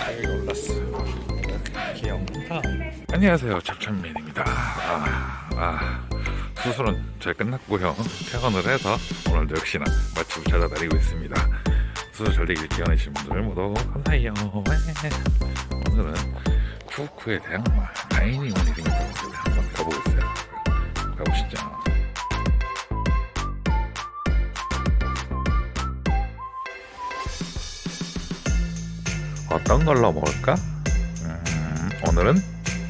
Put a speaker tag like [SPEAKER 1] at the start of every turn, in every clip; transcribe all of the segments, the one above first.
[SPEAKER 1] 가격이 올랐어요. 귀여운다. 안녕하세요, 잡천민입니다. 아, 아, 수술은 잘 끝났고요. 퇴원을 해서 오늘도 역시나 맛집을 찾아다니고 있습니다. 수술 잘 되길 기원해주신 분들 모두 감사해요. 네. 오늘은 대항마 다이닝 리빙 한번 어떤 걸로 먹을까? 음, 오늘은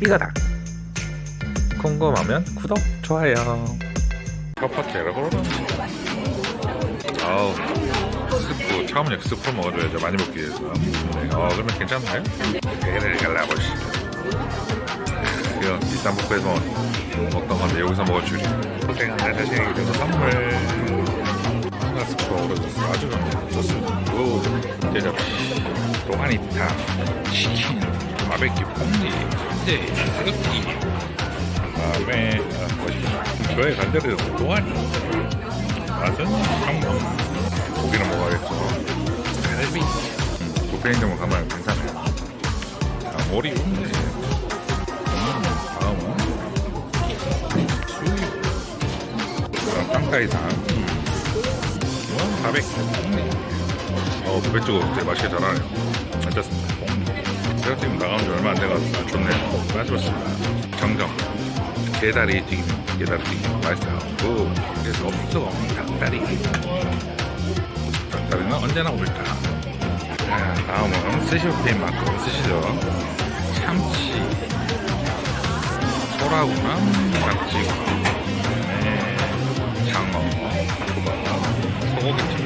[SPEAKER 1] 이거다. 궁금하면 구독, 좋아요. 첫 번째로 고르는 아우 스프 처음에 스프 먹어줘야죠 많이 먹기 위해서. 네, 어 그러면 괜찮나요? 배를 갈라보시죠. 이건 비싼 뷔페에서 먹던 건데 여기서 먹을 줄이 고생한 날 자신에게 주는 선물. 한가 스프가 오래됐어 아주 좋습니다. 오 대접 시 동아리탕 치킨 바베큐 콩지 이제 새우튀 그다음에 아, 저의 간절히 동아리 맛은 한번 고기를 먹어야겠죠 갈비. 음, 부페인점을 가면 괜찮아요. 자 오리 음, 다음은 수육. 그다음 탕타이탕 음. 이건 바베큐 어, 부페쪽은 되게 맛있게 잘하네요. 괜찮습니다. 제가 지금 나간 지 얼마 안 돼가지고 좋네요. 맛있었습니다 정정. 게다리 튀김 게다리 튀김. 맛있어요. 그 그래서 없는 닭다리. 닭다리는 언제나 옳다 자, 다음은 스시오페인 만큼 쓰시죠. 참치. 소라구나? 낙지고 네, 장어. 소고기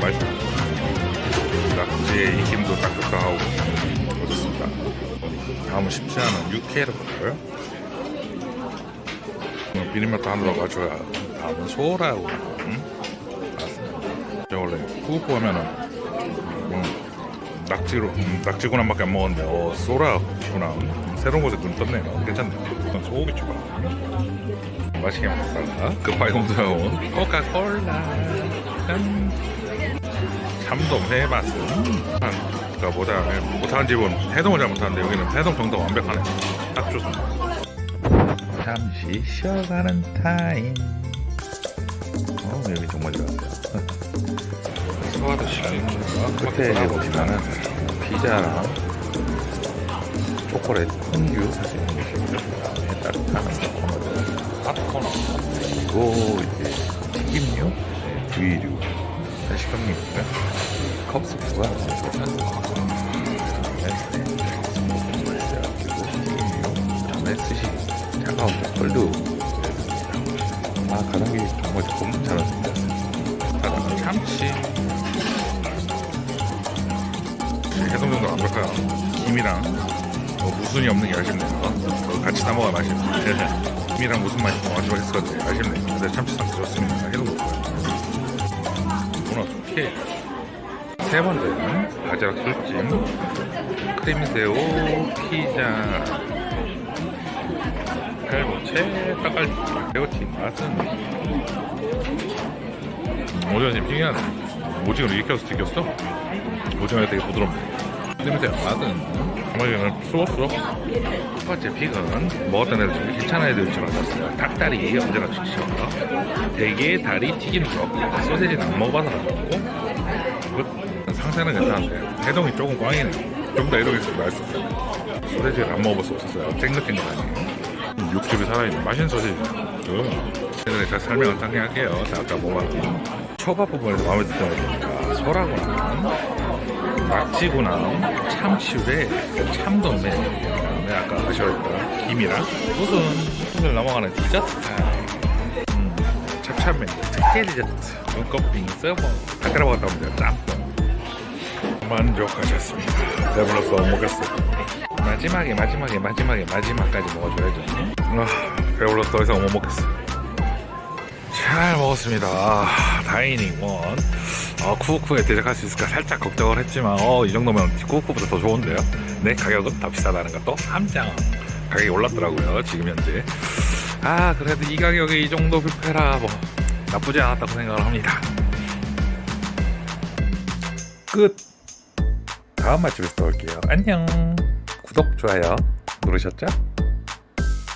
[SPEAKER 1] 맛있다 낙지의 익힘도 딱딱하고 좋습니다. 다음은 쉽지 않은 육회를 볼까요? 음, 비린맛도 안 들어가줘야 다음은 소라고. 음? 맞습니다. 저 원래 후구 하면은 음, 낙지로 음, 낙지구나밖에 안 먹었는데 어 소라 구나 음, 새로운 곳에 눈 떴네요. 괜찮네요 이건 소고기 추가. 맛있게 먹다가 급하게 공수해온 코카콜라. 짠 참돔 회맛은 그러니까 뭐다 못하는 집은 해동을 잘 못하는데 여기는 해동 정도가 완벽하네. 딱 좋습니다. 잠시 쉬어가는 타임. 어 여기 정말 좋았어요? 소화도 시키고. 끝에 이제 보시면은 피자랑 초콜릿 콩류 사실 이렇게 따뜻한 팝콘. 그리고 식감류고요 컵스프가 전에 쓰시 차가운 콜드 아 가성비 정말 조금 잘 왔습니다 가다가 참치. 해동 정도 완벽해요? 김이랑 뭐 무순이 없는 게 아쉽네요. 같이 싸먹어야 맛있어요 김이랑 무슨 맛이 더 맛있을 것 같아요? 아쉽네요 근데 참치탕 좋습니다. 해동 좋고요 좋게 세 번째는 바지락 술찜. 크림새우 피자. 갈보채 떡갈비. 배우튀 맛은 지금 핑계하네. 오징어를 익혀서 튀겼어? 오징어가 되게 부드럽네 냄새 맛은 정말 수없어. 첫 번째 픽은 먹었던 애들 중에 괜찮은 애들처럼 먹었어요. 닭다리 언제나 좋죠. 대게 다리 튀김 쪽 소세지는 안 먹어봐서 안 먹고. 그 상태는 괜찮은데 해동이 조금 꽝이네 좀더 해동했으면 맛있었어요. 소세지를 안 먹어볼 수 없었어요 쨍긋쨍긋하니 육즙이 살아있는 맛있는 소세지. 음. 예전에 제가 설명을 할게요. 자, 아까 먹어봤던 초밥 부분에서 마음에 들던 거니까 소라구 나 낙지구나 참치회 참돔회 그다음에 아까 아쉬웠던 김이랑 무슨 오늘 넘어가는 디저트 타임. 음, 찹찹맨 특혜 디저트 눈꺼빙 서버 닭가라 먹었다 보면 짬뽕. 만족하셨습니다. 배불러서 못 먹겠어 마지막에 마지막에 마지막에 마지막까지 먹어줘야죠. 아 배불러서 더 이상 못 먹겠어 잘 먹었습니다 아, 다이닝 원 어, 쿠오쿠에 대적할 수 있을까 살짝 걱정을 했지만 어, 이 정도면 쿠오쿠보다 더 좋은데요. 네, 가격은 더 비싸다는 것도 함정. 가격이 올랐더라고요, 지금 현재. 아, 그래도 이 가격에 이 정도 뷔페라 뭐 나쁘지 않았다고 생각을 합니다. 끝. 다음 맛집에서 또 올게요. 안녕. 구독, 좋아요 누르셨죠?